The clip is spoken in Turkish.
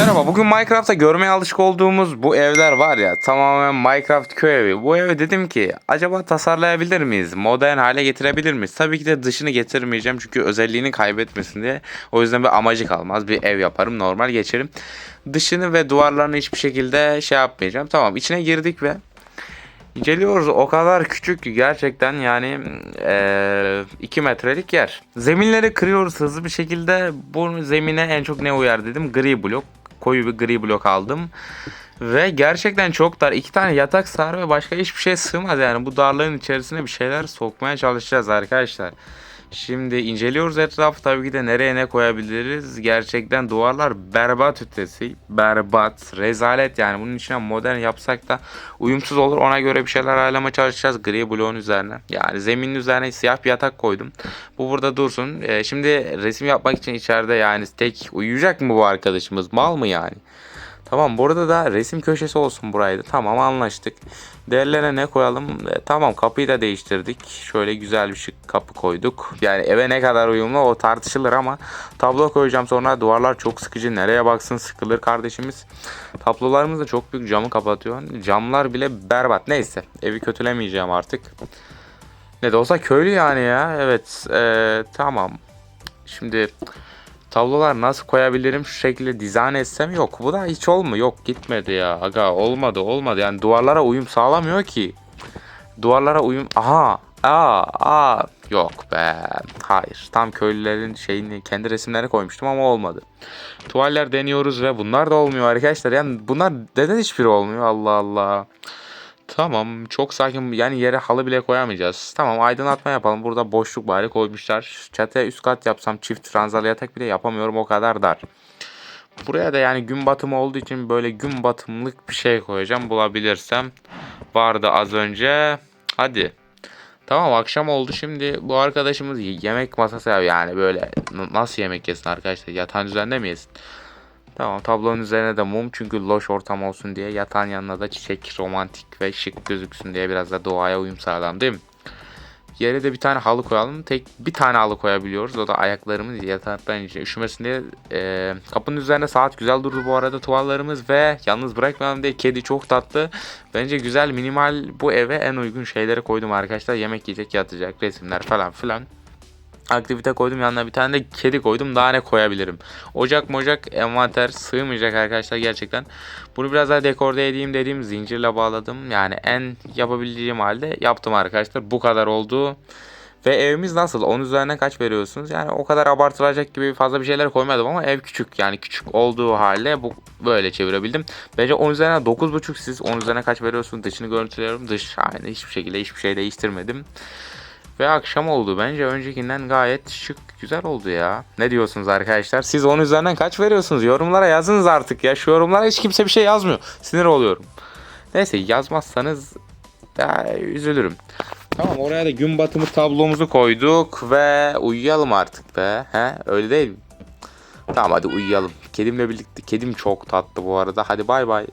Merhaba bugün Minecraft'ta görmeye alışık olduğumuz bu evler var ya tamamen Minecraft köy evi. Bu evi dedim ki acaba tasarlayabilir miyiz? Modern hale getirebilir miyiz? Tabii ki de dışını getirmeyeceğim çünkü özelliğini kaybetmesin diye. O yüzden bir amacı kalmaz. Bir ev yaparım normal geçerim. Dışını ve duvarlarını hiçbir şekilde şey yapmayacağım. Tamam içine girdik ve İnceliyoruz o kadar küçük ki gerçekten yani 2 metrelik yer. Zeminleri kırıyoruz hızlı bir şekilde. Bu zemine en çok ne uyar dedim. Gri blok. Koyu bir gri blok aldım. Ve gerçekten çok dar. iki tane yatak sığar ve başka hiçbir şey sığmaz yani. Bu darlığın içerisine bir şeyler sokmaya çalışacağız arkadaşlar. Şimdi inceliyoruz etrafı tabii ki de nereye ne koyabiliriz. Gerçekten duvarlar berbat ötesi. Berbat. Rezalet yani. Bunun içine modern yapsak da uyumsuz olur. Ona göre bir şeyler ayarlamaya çalışacağız. Gri bloğun üzerine. Yani zeminin üzerine siyah bir yatak koydum. Bu burada dursun. Ee, şimdi resim yapmak için içeride yani tek uyuyacak mı bu arkadaşımız? Mal mı yani? Tamam burada da resim köşesi olsun buraydı. Tamam anlaştık. Değerlerine ne koyalım? E, tamam kapıyı da değiştirdik. Şöyle güzel bir şık kapı koyduk. Yani eve ne kadar uyumlu o tartışılır ama tablo koyacağım sonra duvarlar çok sıkıcı. Nereye baksın sıkılır kardeşimiz. Tablolarımız da çok büyük camı kapatıyor. Camlar bile berbat. Neyse evi kötülemeyeceğim artık. Ne de olsa köylü yani ya. Evet e, tamam. Şimdi Tablolar nasıl koyabilirim şu şekilde dizayn etsem yok. Bu da hiç olmu yok gitmedi ya. Aga olmadı olmadı yani duvarlara uyum sağlamıyor ki. Duvarlara uyum aha aa aa yok be hayır tam köylülerin şeyini kendi resimlerini koymuştum ama olmadı. Tuvaller deniyoruz ve bunlar da olmuyor arkadaşlar yani bunlar neden hiçbiri olmuyor Allah Allah. Tamam çok sakin yani yere halı bile koyamayacağız. Tamam aydınlatma yapalım. Burada boşluk bari koymuşlar. Çatıya üst kat yapsam çift ranzalı yatak bile yapamıyorum o kadar dar. Buraya da yani gün batımı olduğu için böyle gün batımlık bir şey koyacağım bulabilirsem. Vardı az önce. Hadi. Tamam akşam oldu şimdi bu arkadaşımız yemek masası yani böyle nasıl yemek yesin arkadaşlar yatağın üzerinde mi yesin? Tamam tablonun üzerine de mum çünkü loş ortam olsun diye yatağın yanına da çiçek romantik ve şık gözüksün diye biraz da doğaya uyum sağlam değil mi? Yere de bir tane halı koyalım. Tek bir tane halı koyabiliyoruz. O da ayaklarımız yataktan içine üşümesin diye. E, kapının üzerinde saat güzel durdu bu arada tuvallarımız ve yalnız bırakmayalım diye kedi çok tatlı. Bence güzel minimal bu eve en uygun şeyleri koydum arkadaşlar. Yemek yiyecek yatacak resimler falan filan aktivite koydum yanına bir tane de kedi koydum daha ne koyabilirim. Ocak mocak envanter sığmayacak arkadaşlar gerçekten. Bunu biraz daha dekorde edeyim dediğim zincirle bağladım. Yani en yapabildiğim halde yaptım arkadaşlar. Bu kadar oldu. Ve evimiz nasıl? 10 üzerinden kaç veriyorsunuz? Yani o kadar abartılacak gibi fazla bir şeyler koymadım ama ev küçük. Yani küçük olduğu halde bu böyle çevirebildim. Bence 10 üzerinden 9.5 siz 10 üzerinden kaç veriyorsunuz? Dışını görüntülüyorum. Dış aynı hiçbir şekilde hiçbir şey değiştirmedim. Ve akşam oldu. Bence öncekinden gayet şık, güzel oldu ya. Ne diyorsunuz arkadaşlar? Siz 10 üzerinden kaç veriyorsunuz? Yorumlara yazınız artık ya. Şu yorumlara hiç kimse bir şey yazmıyor. Sinir oluyorum. Neyse yazmazsanız ya, üzülürüm. Tamam oraya da gün batımı tablomuzu koyduk ve uyuyalım artık be. He öyle değil mi? Tamam hadi uyuyalım. Kedimle birlikte. Kedim çok tatlı bu arada. Hadi bay bay.